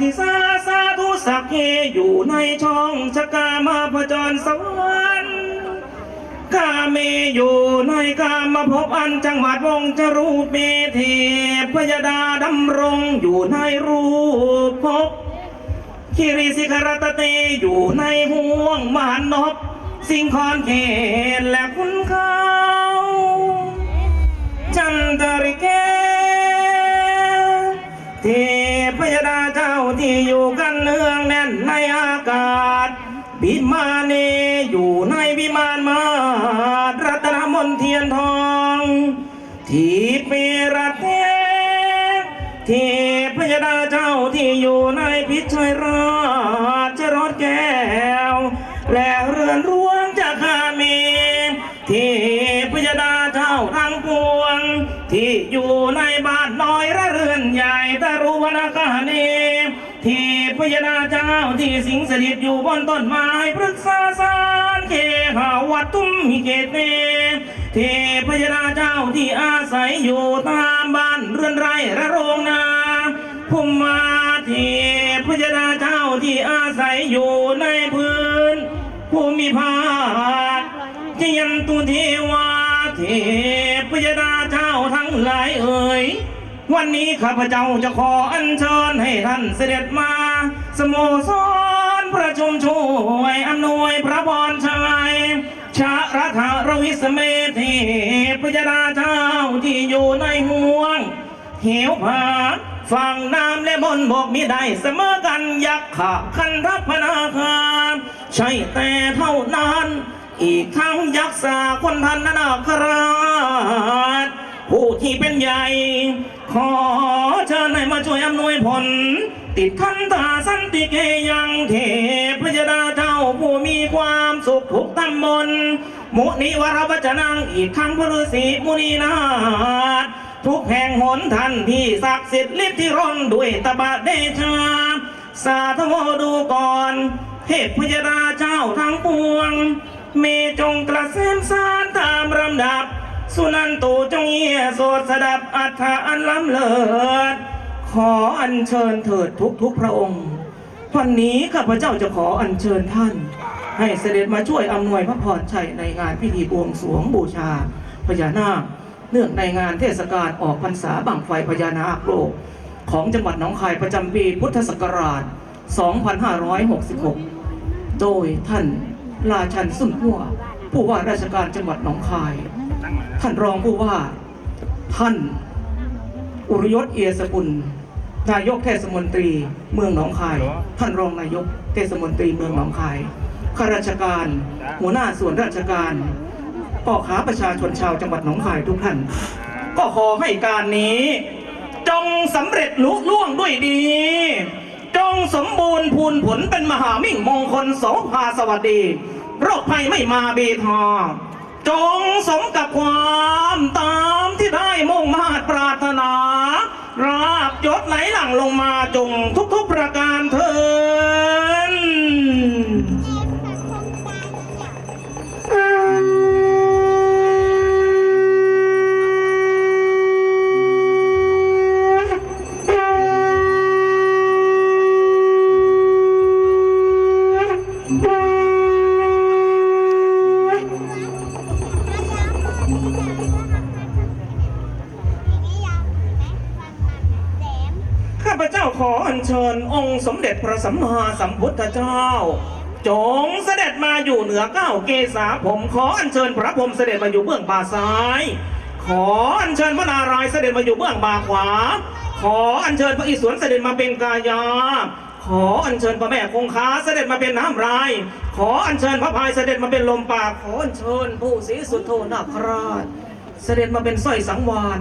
ธิสาสาธุสักเกอยู่ในช่องชะกามาพจรสวรรค์กาเมอยู่ในกามาพบอันจังหวัดวงจรูปเมเทพยดาดำรงอยู่ในรูปภพคิริสิคารตเตอยู่ในห่วงมานพสิ่งคอนเขตและคุณเขาจันทริเกเท ที่อยู่กันเนืองแน่นในอากาศบิมาเนอยู่ในวิมานมารัตนมนเทียนทองทีเปรเทเทพยดาเจ้าที่อยู่ในพิชัยราชรถแก้ว และเรือนร่วงจากคามเทพยดาเจ้าทั้งปวง ที่อยู่ในบ้านน้อยและเรือนใหญ่ตะรุวนาคาเน ทีพยดาเจ้าที่สิงสถิตอยู่บนต้นไม้พฤกษาสารเคหาวัดตุ้มหิเกตเนเทพยดาเจ้าที่อาศัยอยู่ตามบ้านเรือนไร่และโรงนาภูมิมาเทพยดาเจ้าที่อาศัยอยู่ในพื้นภูมิภาคจียนตุเทวาเทพยดาเจ้าทั้งหลายเอ่ย วันนี้ข้าพเจ้าจะขออัญเชิญให้ท่านเสด็จมา สโมสรประชุมช่วยอำนวยพระพรชัยชาราธารวิสเมธีพยาเจ้าที่อยู่ในห่วงเหวผาฝั่งน้ำและบนบกมีได้เสมอกันยักษ์ขะคันทัพนาคาใช่แต่เท่านั้น อีกทั้งยักษ์สาคนทันนาคราช ผู้ที่เป็นใหญ่ ขอเชิญให้มาช่วยอำนวยผล ติดขันตาสันติเกยังเทพระยดาเจ้าผู้มีความสุขทุกตำบลมุนิวรวัจนังอีกครั้งพระฤาษีมุนีนาถทุกแห่งหนทันที่ศักดิ์สิทธิ์ฤทธิร่นด้วยตบะเดชา สาธโวดูก่อนเทพพยดาเจ้าทั้งปวง เมจงกระเซ็มสารตามลำดับ สุนันตูจงเยียโสดสดับอัฏฐะอันล้ำเลิศ ขออัญเชิญเถิดทุกทุกพระองค์ วันนี้ข้าพเจ้าจะขออัญเชิญท่าน ให้เสด็จมาช่วยอำนวยพระพรชัยในงานพิธีบวงสรวงบูชาพญานาค เนื่องในงานเทศกาลออกพรรษาบังไฟพญานาคโลก ของจังหวัดหนองคายประจำปีพุทธศักราช 2566 โดยท่านราชันสุนหัวผู้ว่าราชการจังหวัดหนองคาย ท่านรองผู้ว่า ท่านอุรยศเอียสกุลนายกเทศมนตรีเมืองหนองคาย ท่านรองนายกเทศมนตรีเมืองหนองคายข้าราชการ หัวหน้าส่วนราชการพ่อค้าประชาชนชาวจังหวัดหนองคายทุกท่าน ก็ขอให้การนี้ จงสำเร็จลุล่วงด้วยดี จงสมบูรณ์พูนผลเป็นมหามิ่งมงคลโสภาสวัสดี โรคภัยไม่มาเบทา จงสมกับความตามที่ได้มุ่งมาตรปรารถนา ราบยศไหลหลังลงมาจงทุกๆประการเถิน ด็จพระสัมมาสัมพุทธเจ้า จงเสด็จมาอยู่เหนือเก้าเกษาผมขออัญเชิญพระพรหมเสด็จมาอยู่เบื้องบ่าซ้าย ขออัญเชิญพระนารายณ์เสด็จมาอยู่เบื้องบ่าขวา ขออัญเชิญพระอิศวรเสด็จมาเป็นกายา ขออัญเชิญพระแม่คงคาเสด็จมาเป็นน้ำราย ขออัญเชิญพระพายเสด็จมาเป็นลมปากขออัญเชิญผู้ศรีสุโธนาคราช เสด็จมาเป็นสร้อยสังวาน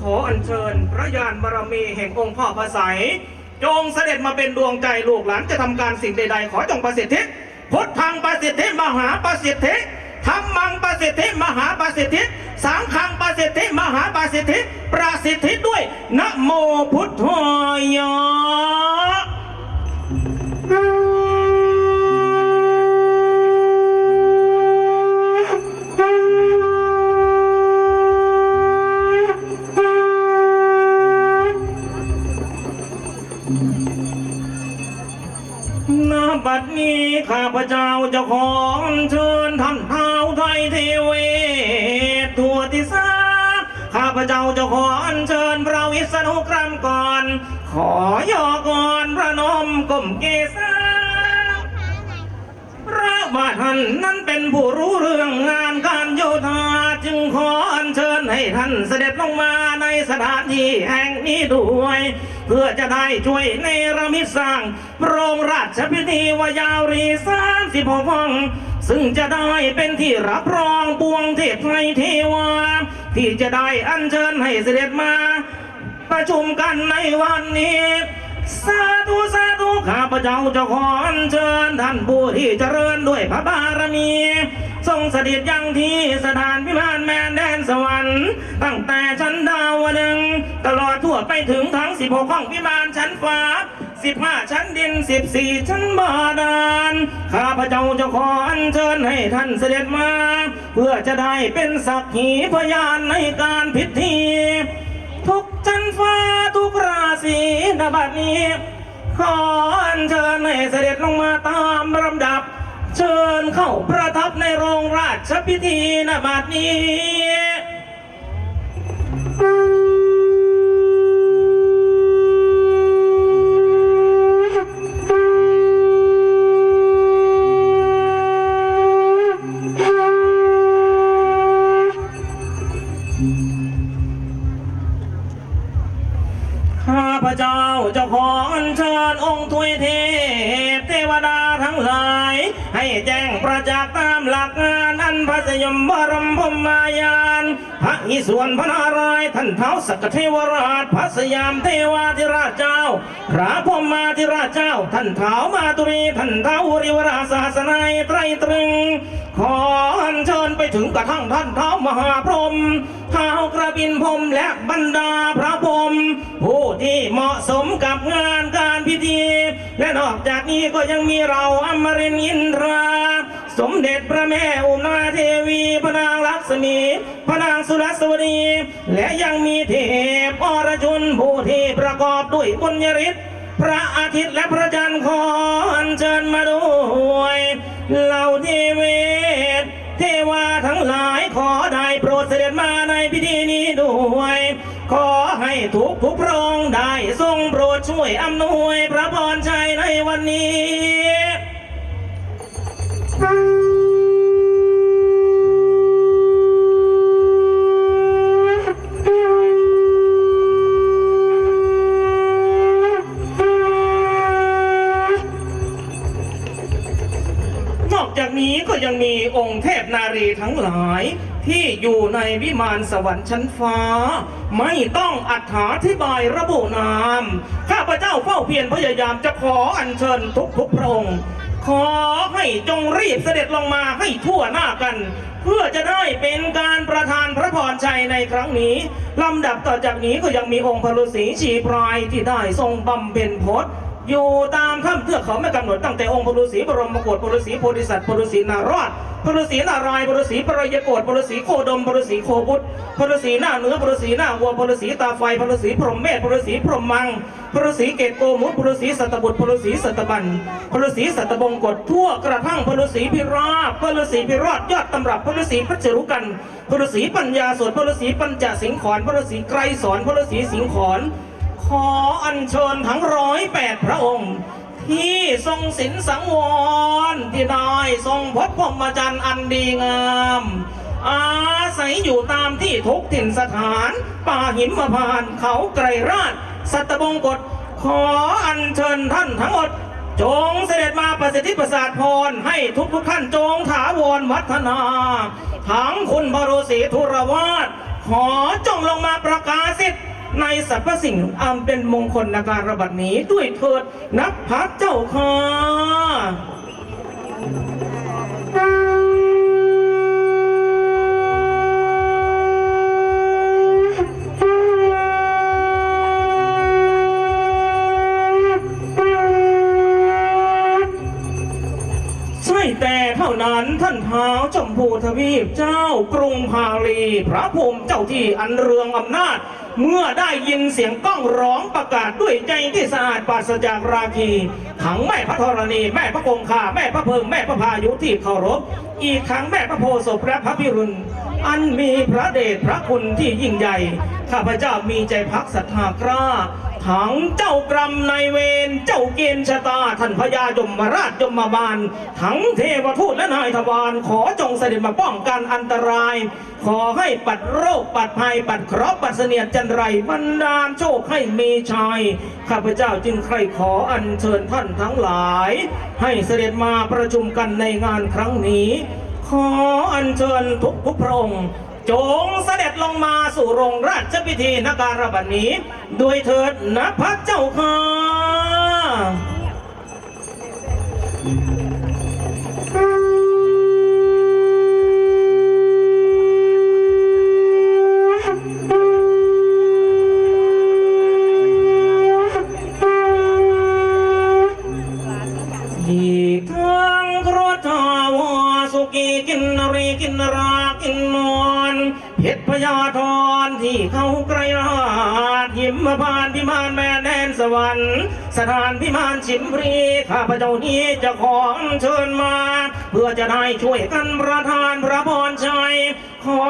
ขออัญเชิญพระญาณบารมีแห่งองค์พ่อพระไสย จงเสด็จมาเป็นดวงใจลูกหลานจะทำการสิ่งใดๆ ขอจงประสิทธิพุทธังประสิทธิมหาประสิทธิธรรมังประสิทธิมหาประสิทธิสังฆังประสิทธิมหาประสิทธิประสิท เจ้าจะขออัญเชิญพระวิษณุกรรมก่อน ขอย่อก่อนพระนมก้มเกศาพระบาทท่านนั้นเป็นผู้รู้เรื่องงานการโยธาจึงขออัญเชิญให้ท่านเสด็จลงมาในสถานที่แห่งนี้ด้วย เพื่อจะได้ช่วยในระมิตสร้างโปรงราชพิธีวายาวรีสามสิบหกห้อง ซึ่งจะได้เป็นที่รับรองปวงเทพไทยเทวา ที่จะได้อัญเชิญให้เสด็จมา ประชุมกันในวันนี้สาธุสาธุข้าพเจ้าจะขออัญเชิญท่านผู้ที่เจริญด้วยพระบารมี ทรงเสด็จยังที่สถานพิมานแมนแดนสวรรค์ ตั้งแต่ชั้นดาวดึงตลอดทั่วไปถึงทั้ง 16 ห้องพิมานชั้นฟ้า 15ชั้นดิน14ชั้นบาดาลข้าพระเจ้าจะขออัญเชิญให้ท่านเสด็จมา เพื่อจะได้เป็นสักขีพยานในการพิธีทุกชั้นฟ้าทุกราศีนบัดนี้ ขออัญเชิญให้เสด็จลงมาตามลำดับ เชิญเข้าประทับในโรงราชพิธีนบัดนี้ วดาทั้งหลาย ให้แจ้งประจักษ์ตามหลักงานอัน พระสยมบรมพมายานพระอิศวรพระนารายท่านเท้าสักเทวราชพระสยามเทวาธิราชเจ้า พระพมาธิราชเจ้า ท่านเท้ามาตุรีท่านเท้าริวราศาสนัยไตรตรึง ขออัญเชิญไปถึงกระทั่งท่านเท้ามหาพรหมเท้ากระบินพรมและบรรดาพระพรหมผู้ที่เหมาะสมกับงานการพิธี และนอกจากนี้ก็ยังมีเราอมรินทร์อินทรา สมเด็จพระแม่อุมาเทวีพระนางลักษมีพระนางสุรสวดีและยังมีเทพอรชุนผู้ที่ประกอบด้วยบุญญาฤทธิ์พระอาทิตย์และพระจันทร์ขออัญเชิญมาด้วยเหล่าเทเวศเทวาทั้งหลายขอได้โปรดเสด็จมาในพิธีนี้ด้วย ขอให้ทุกทุกพระองค์ได้ทรงโปรดช่วยอำนวยพระพรชัยในวันนี้ นอกจากนี้ก็ยังมีองค์เทพนารีทั้งหลาย ที่อยู่ในวิมานสวรรค์ชั้นฟ้า ไม่ต้องอัถาธิบายระบุนาม ข้าพเจ้าเฝ้าเพียรพยายามจะขออัญเชิญทุกทุกพระองค์ ขอให้จงรีบเสด็จลงมาให้ทั่วหน้ากัน เพื่อจะได้เป็นการประทานพระพรชัยในครั้งนี้ลำดับต่อจากนี้ก็ยังมีองค์พระฤาษีชีพรายที่ได้ทรงบำเพ็ญพจน์ อยู่ตามถ้ำเทือกเขาไม่กำหนดตั้งแต่องค์พระฤาษีบรมโกฏพระฤาษีโพธิสัตว์พระฤาษีนารอดพระฤาษีนารายณ์พระฤาษีปรายโกฏพระฤาษีโคดมพระฤาษีโคบุตรพระฤาษีหน้าเนื้อพระฤาษีหน้าวัวพระฤาษีตาไฟพระฤาษีพรหมเมธพระฤาษีพรหมมังพระฤาษีเกตโกมุตพระฤาษีสัตบุตรพระฤาษีสัตบันพระฤาษีสัตบงกฎทั่วกระทั่งพระฤาษีพิราบพระฤาษีพิรอดยอดตำรับพระฤาษีพัชรุกันพระฤาษีปัญญาสวดพระฤาษีปัญจสิงขอนพระฤาษีไกรสอนพระฤาษีสิงขอน ขออัญเชิญทั้งร้อยแปดพระองค์ ที่ทรงศีลสังวรที่ได้ทรงพบพรหมจรรย์อันดีงาม อาศัยอยู่ตามที่ทุกถิ่นสถาน ป่าหิมพานตเขาไกรราช สัตบงกฎขออัญเชิญท่านทั้งหมดจงเสด็จมาประสิทธิประสาทพรให้ทุกทุกท่านจงถาวรวัฒนา ทั้งคุณบรุษีธุรวาสขอจงลงมาประกาศสิทธิ์ ในสรรพสิ่งอันเป็นมงคลในการระบัดนี้ด้วยเถิดนับพัดเจ้าค่ะ ใช่แต่เท่านั้น ท่านท้าวชมพูทวีปเจ้ากรุงพาลี พระภูมิเจ้าที่อันเรืองอำนาจ เมื่อได้ยินเสียงก้องร้องประกาศด้วยใจที่สะอาดปราศจากราคีทั้งแม่พระธรณี แม่พระคงคาแม่พระเพิงแม่พระพายุที่เคารพ อีกทั้งแม่พระโพธิ์ศพและพระพิรุณ อันมีพระเดชพระคุณที่ยิ่งใหญ่ ข้าพเจ้ามีใจพักศรัทธากล้าทั้งเจ้ากรรมนายเวรเจ้าเกณฑ์ชะตาท่านพญายมราชยมบาลทั้งเทวทูตและนายทวารขอจงเสด็จมาป้องกันอันตราย ขอให้ปัดโรคปัดภัยปัดเคราะห์ปัดเสนียดจันไรบันดาลโชคให้มีชัยข้าพเจ้าจึงใครขออัญเชิญท่านทั้งหลาย ให้เสด็จมาประชุมกันในงานครั้งนี้ ขออัญเชิญทุกพระองค์จงเสด็จลงมาสู่โรงราชพิธีนการบัดนี้ ด้วยเถิดนะพระเจ้าค่ะ ญาธรที่เขาไกรราชหิมพานพิมานแม่แดนสวรรค์ สถานพิมานชิมพรีข้าพเจ้านี้จะขอเชิญมา เพื่อจะได้ช่วยกันประทานพระพรชัย ขอ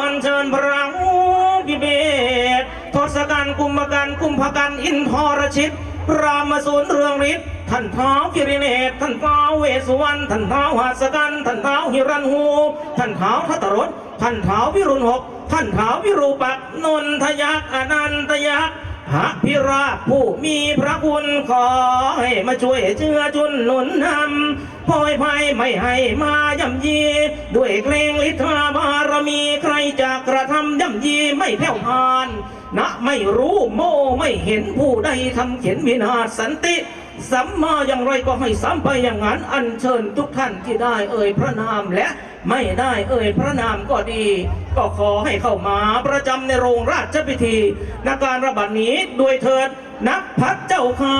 อัญเชิญพระพิเบศทศกัณฐ์กุมภกันกุมภกันอินทรชิตพรามสูนเรืองฤทธิ์ท่านเท้าวกิริเนตท่านเท้าวเวสุวรรณท่านเท้าวหัสกันท่านเท้าวหิรันหูท่านเท้าวทัตตรสท่านเท้าววิรุณหก ท่านเท้าววิรูปักษ์นนทยักษ์อนันตยักษ์พระพิราบผู้มีพระคุณขอให้มาช่วยเจือจุนหนุนนำพอยภัยไม่ให้มาย่ำยี ด้วยเกรงฤทธาบารมีใครจะกระทำย่ำยีไม่แผ่วพาน นะไม่รู้โม่ไม่เห็นผู้ใดทำเขียนวินาศสันติ สัมมาอย่างไรก็ให้สัมไปอย่างนั้น อัญเชิญทุกท่านที่ได้เอ่ยพระนามและไม่ได้เอ่ยพระนามก็ดี ก็ขอให้เข้ามาประจำในโรงราชพิธีในการระบาดนี้ด้วยเถิดนักพัดเจ้าค่ะ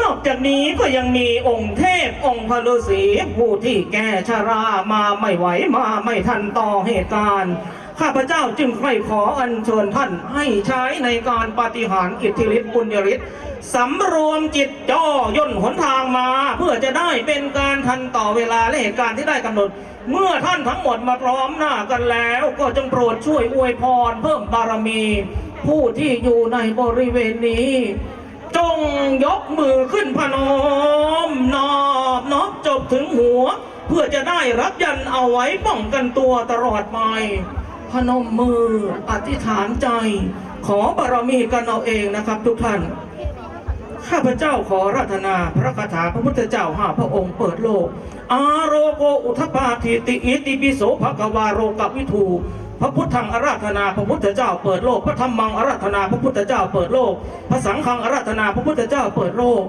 นอก จากนี้ก็ยังมีองค์เทพองค์พระฤาษีผู้ที่แก่ชรามาไม่ไหวมาไม่ทันต่อเหตุการณ์ข้าพเจ้าจึงใคร่ขออัญเชิญท่านให้ใช้ในการปฏิหารอิทธิฤทธิ์บุญยฤทธิ์สำรวมจิตจ่อย่นหนทางมา เพื่อจะได้เป็นการทันต่อเวลาและเหตุการณ์ที่ได้กำหนด เมื่อท่านทั้งหมดมาพร้อมหน้ากันแล้ว ก็จงโปรดช่วยอวยพรเพิ่มบารมี ผู้ที่อยู่ในบริเวณนี้ จงยกมือขึ้นพนมนอบน้อมจบถึงหัว เพื่อจะได้รับยันเอาไว้ป้องกันตัวตลอดไป พนมมืออธิษฐานใจ ขอบารมีกันเอาเองนะครับทุกท่าน ข้าพเจ้าขอรัตนาพระคาถาพระพุทธเจ้าห้าพระองค์เปิดโลก อาโรโกอุทปาทิติอิติปิโสภควาโรกับวิทู พระพุทธังอาราธนาพระพุทธเจ้าเปิดโลก พระธรรมังอาราธนาพระพุทธเจ้าเปิดโลก พระสังฆังอาราธนาพระพุทธเจ้าเปิดโลก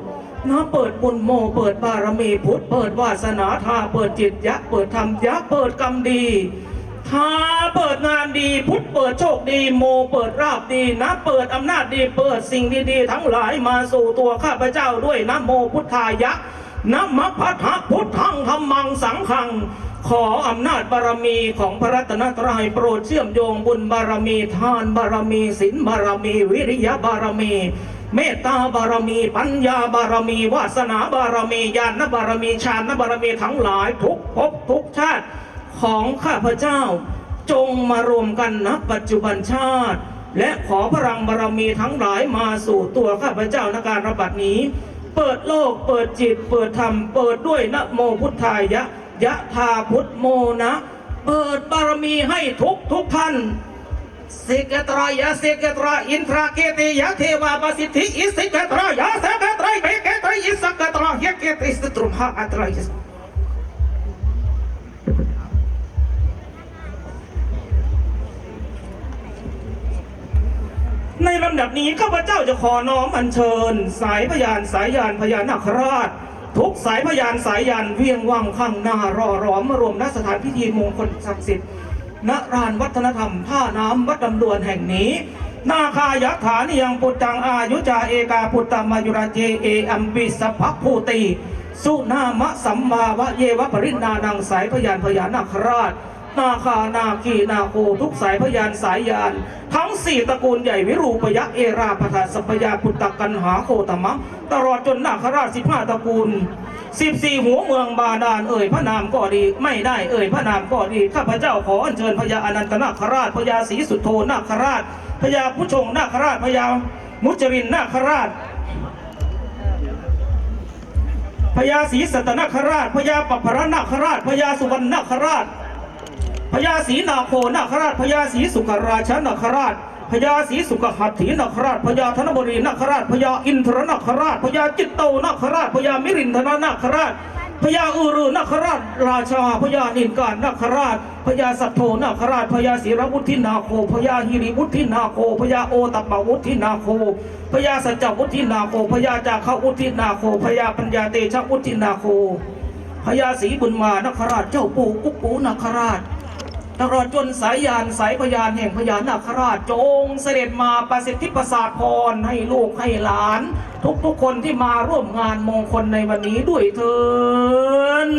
น้าเปิดบุญโม เปิดบารมีพุทธ เปิดวาสนาทาเปิดจิตยะ เปิดธรรมยะ เปิดกรรมดีถ้าเปิดงานดี พุทธเปิดโชคดี โมเปิดราบดีนะเปิดอำนาจดี เปิดสิ่งดีๆ ทั้งหลายมาสู่ตัวข้าพเจ้าด้วยนะโมพุทธายะนะมะพัทธพุทธังธรรมังสังฆัง ขออำนาจบารมีของพระรัตนตรัยโปรดเชื่อมโยงบุญบารมีทานบารมีศีลบารมี วิริยะบารมี เมตตาบารมี ปัญญาบารมี วาสนาบารมีญาณบารมีฌานบารมีทั้งหลายทุกภพทุกชาติของข้าพเจ้า จงมารวมกันณปัจจุบันชาติ และขอพลังบารมีทั้งหลายมาสู่ตัวข้าพเจ้าในการระบัดนี้ เปิดโลกเปิดจิตเปิดธรรมเปิดด้วยนะโมพุทธายะ ยะธาพุทโมนะ เปิดบารมีให้ทุกทุกท่านสิกตรายะสิกตราอินทราเกติยะเทวาปสิทธิอิสิกตรายะสกตรายเบเกตรายอิสกตรายะเกติสตรุมหะอัตรายสในลำดับนี้ข้าพเจ้าจะขอน้อมอัญเชิญ สายพยานสายยานพญานาคราช ทุกสายพยานสายยานเวียงวังข้างหน้ารอร้อมมารวมณสถานพิธีมงคลศักดิ์สิทธิ์ณรานวัฒนธรรมท่าน้ำวัดดำดวนแห่งนี้นาคายะฐานิยังปุตจังอายุจาเอกาปุตตามายุราเจเออัมปิสัพพภูติสุนามะสัมมาวะเยวะปรินานังสายพยานพยานาคราช นาคานาคีนาโคทุกสายพยานสายยาน ทั้งสี่ตระกูลใหญ่วิรูปยะเอราปทาสัพยาปุตตะกันหาโคตมะ ตลอดจนนาคราชสิบห้าตระกูลสิบสี่หัวเมืองบาดาลเอ่ยพระนามก็ดี ไม่ได้เอ่ยพระนามก็ดี ข้าพเจ้าขออัญเชิญพญาอนันตนาคราชพญาศรีสุโธนาคราชพญาผู้ชงนาคราชพญามุจรินนาคราชพญาศรีสัตนคราชพญาปปรนาคราชพญาสุวรรณนาคราช พญาศรีนาโคนาคราชพญาศรีสุขราชนาคราชพญาศรีสุขหัตถีนาคราชพญาธนบุรีนาคราชพญาอินทรนาคราชพญาจิตโตนาคราชพญามิรินทนานาคราชพญาอุรุนาคราช ราชาพญานินการนาคราชพญาสัทโทนาคราชพญาศิรวุฒินาโคพญาหิริวุฒินาโคพญาโอตัปวุฒินาโคพญาสัจจวุฒินาโคพญาจาควุฒินาโคพญาปัญญาเตชะวุฒินาโคพญาศรีบุญมานคราชเจ้าปู่กุ๊ปูนาคราช ตลอดจนสายยานสายพยานแห่งพญานาคราชจงเสด็จมาประสิทธิประสาทพรให้ลูกให้หลาน ทุกๆคนที่มาร่วมงานมงคลในวันนี้ด้วยเถิน